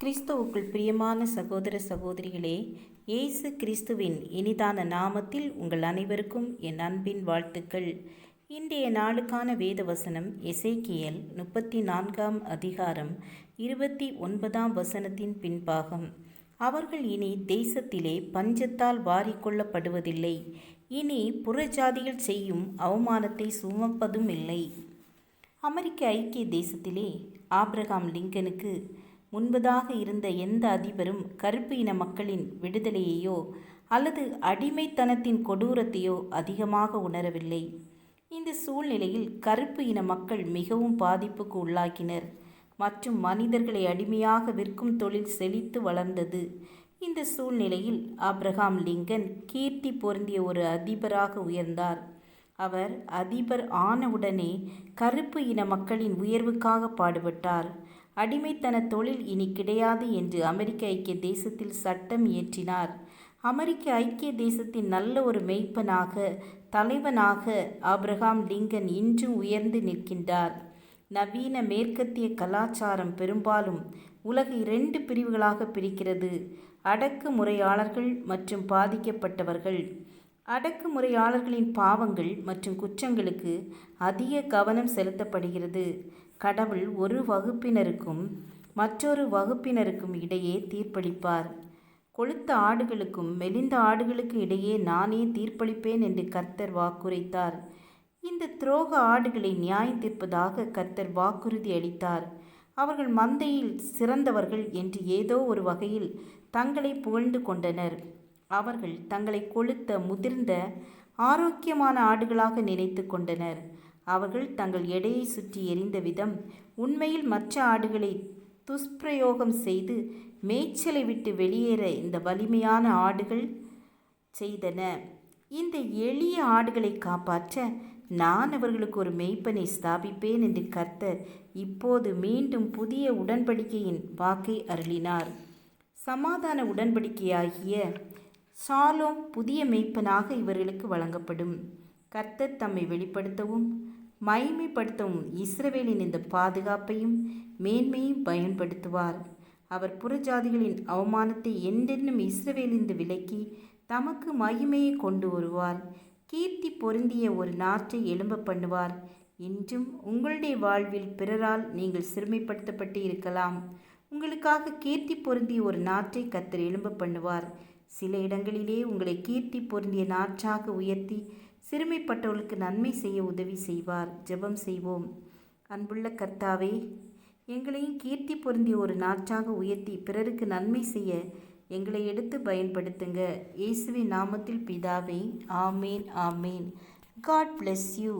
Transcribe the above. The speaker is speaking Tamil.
கிறிஸ்துவுக்குள் பிரியமான சகோதர சகோதரிகளே இயேசு கிறிஸ்துவின் இனிதான நாமத்தில் உங்கள் அனைவருக்கும் என் அன்பின் வாழ்த்துக்கள். இன்றைய நாளுக்கான வேத வசனம் எசேக்கியல் முப்பத்தி நான்காம் அதிகாரம் இருபத்தி ஒன்பதாம் வசனத்தின் பின்பாகம். அவர்கள் இனி தேசத்திலே பஞ்சத்தால் வாரிக்கொள்ளப்படுவதில்லை. இனி புறஜாதிகள் செய்யும் அவமானத்தை சுமப்பதும் இல்லை அமெரிக்க ஐக்கிய தேசத்திலே ஆப்ரகாம் லிங்கனுக்கு முன்பதாக இருந்த எந்த அதிபரும் கருப்பு இன மக்களின் விடுதலையையோ அல்லது அடிமைத்தனத்தின் கொடூரத்தையோ அதிகமாக உணரவில்லை. இந்த சூழ்நிலையில் கருப்பு இன மக்கள் மிகவும் பாதிப்புக்கு உள்ளாக்கினர். மற்றும் மனிதர்களை அடிமையாக விற்கும் தொழில் செழித்து வளர்ந்தது. இந்த சூழ்நிலையில் ஆப்ரஹாம் லிங்கன் கீர்த்தி பொருந்திய ஒரு அதிபராக உயர்ந்தார். அவர் அதிபர் ஆனவுடனே கருப்பு இன மக்களின் உயர்வுக்காக பாடுபட்டார். அடிமைத்தன தொழில் இனி கிடையாது என்று அமெரிக்க ஐக்கிய தேசத்தில் சட்டம் இயற்றினார். அமெரிக்க ஐக்கிய தேசத்தின் நல்ல ஒரு மெய்ப்பனாக தலைவனாக ஆப்ரஹாம் லிங்கன் இன்றும் உயர்ந்து நிற்கின்றார். நவீன மேற்கத்திய கலாச்சாரம் பெரும்பாலும் உலகை இரண்டு பிரிவுகளாக பிரிக்கிறது. அடக்குமுறையாளர்கள் மற்றும் பாதிக்கப்பட்டவர்கள். அடக்குமுறையாளர்களின் பாவங்கள் மற்றும் குற்றங்களுக்கு அதிக கவனம் செலுத்தப்படுகிறது. கடவுள் ஒரு வகுப்பினருக்கும் மற்றொரு வகுப்பினருக்கும் இடையே தீர்ப்பளிப்பார். கொழுத்த ஆடுகளுக்கும் மெலிந்த ஆடுகளுக்கு இடையே நானே தீர்ப்பளிப்பேன் என்று கர்த்தர் வாக்குரைத்தார். இந்த துரோக ஆடுகளை நியாயம் தீர்ப்பதாக கர்த்தர் வாக்குறுதி அளித்தார். அவர்கள் மந்தையில் சிறந்தவர்கள் என்று ஏதோ ஒரு வகையில் தங்களை புகழ்ந்து கொண்டனர். அவர்கள் தங்களை கொளுத்த முதிர்ந்த ஆரோக்கியமான ஆடுகளாக நினைத்து கொண்டனர். அவர்கள் தங்கள் எடையை சுற்றி எரிந்த விதம் உண்மையில் மற்ற ஆடுகளை துஷ்பிரயோகம் செய்து மேய்ச்சலை விட்டு வெளியேற இந்த வலிமையான ஆடுகள் செய்தன. இந்த எளிய ஆடுகளை காப்பாற்ற நான் அவர்களுக்கு ஒரு மெய்ப்பனை ஸ்தாபிப்பேன் என்று கர்த்தர் இப்போது மீண்டும் புதிய உடன்படிக்கையின் வாக்கை அருளினார். சமாதான உடன்படிக்கையாகிய சாலோம் புதிய மெய்ப்பனாக இவர்களுக்கு வழங்கப்படும். கர்த்தர் தம்மை வெளிப்படுத்தவும் மைமைப்படுத்தவும் இஸ்ரவேலின் இந்த பாதுகாப்பையும் மேன்மையும் பயன்படுத்துவார். அவர் புறஜாதிகளின் அவமானத்தை என்றென்னும் இஸ்ரவேலிந்து விலக்கி தமக்கு மகிமையை கொண்டு வருவார். கீர்த்தி பொருந்திய ஒரு நாற்றை எழும்ப பண்ணுவார். இன்றும் உங்களுடைய வாழ்வில் பிறரால் நீங்கள் சிறுமைப்படுத்தப்பட்டு இருக்கலாம். உங்களுக்காக கீர்த்தி பொருந்திய ஒரு நாற்றை கத்தர் எழும்ப பண்ணுவார். சில இடங்களிலே உங்களை கீர்த்தி பொருந்திய நாற்றாக உயர்த்தி சிறுமைப்பட்டவர்களுக்கு நன்மை செய்ய உதவி செய்வார். ஜெபம் செய்வோம். அன்புள்ள கர்த்தாவே எங்களையும் கீர்த்தி பொருந்திய ஒரு நாற்றாக உயர்த்தி பிறருக்கு நன்மை செய்ய எங்களை எடுத்து பயன்படுத்துங்க. இயேசுவின் நாமத்தில் பிதாவே ஆமேன் ஆமேன். God bless you.